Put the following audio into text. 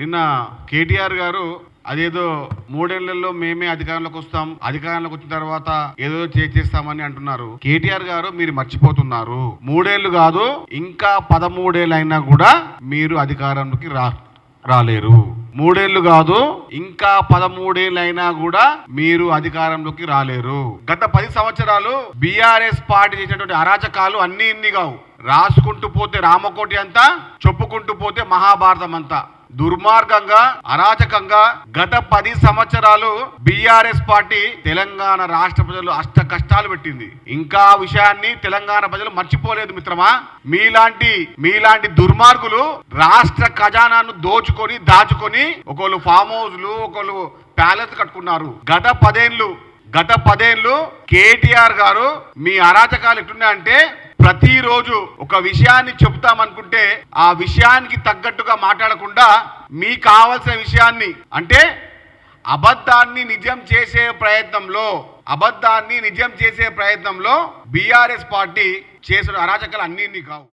నిన్న కేటీఆర్ గారు అదేదో మూడేళ్ళలో మేమే అధికారంలోకి వస్తాం అధికారంలోకి వచ్చిన తర్వాత ఏదో చేసేస్తామని అంటున్నారు. కేటీఆర్ గారు మీరు మర్చిపోతున్నారు. మూడేళ్ళు కాదు ఇంకా పదమూడేళ్ళు అయినా కూడా మీరు అధికారంలోకి రా రాలేరు. మూడేళ్ళు కాదు ఇంకా పదమూడేళ్ళైనా కూడా మీరు అధికారంలోకి రాలేరు. గత పది సంవత్సరాలు బీఆర్ఎస్ పార్టీ చేసినటువంటి అరాచకాలు అన్ని ఇన్ని కావు. రాసుకుంటూ పోతే రామకోటి అంతా చెప్పుకుంటూ పోతే మహాభారతం అంతా. దుర్మార్గంగా అరాచకంగా గత పది సంవత్సరాలు బీఆర్ఎస్ పార్టీ తెలంగాణ రాష్ట్ర ప్రజలు అష్ట కష్టాలు పెట్టింది. ఇంకా ఆ విషయాన్ని తెలంగాణ ప్రజలు మర్చిపోలేదు మిత్రమా? మీలాంటి మీలాంటి దుర్మార్గులు రాష్ట్ర ఖజానాను దోచుకొని దాచుకొని ఒకళ్ళు ఫామ్ హౌస్లు ఒకళ్ళు ప్యాలెస్ కట్టుకున్నారు. గత పదేళ్ళు గత పదేళ్ళు కేటీఆర్ గారు మీ అరాచకాలు ఎట్లున్నాయంటే ప్రతిరోజు ఒక విషయాన్ని చెబుతామనుకుంటే ఆ విషయానికి తగ్గట్టుగా మాట్లాడకుండా మీకు కావలసిన విషయాన్ని అంటే అబద్ధాన్ని నిజం చేసే ప్రయత్నంలో అబద్ధాన్ని నిజం చేసే ప్రయత్నంలో బీఆర్ఎస్ పార్టీ చేసిన అరాచకాలు అన్నీ కావు.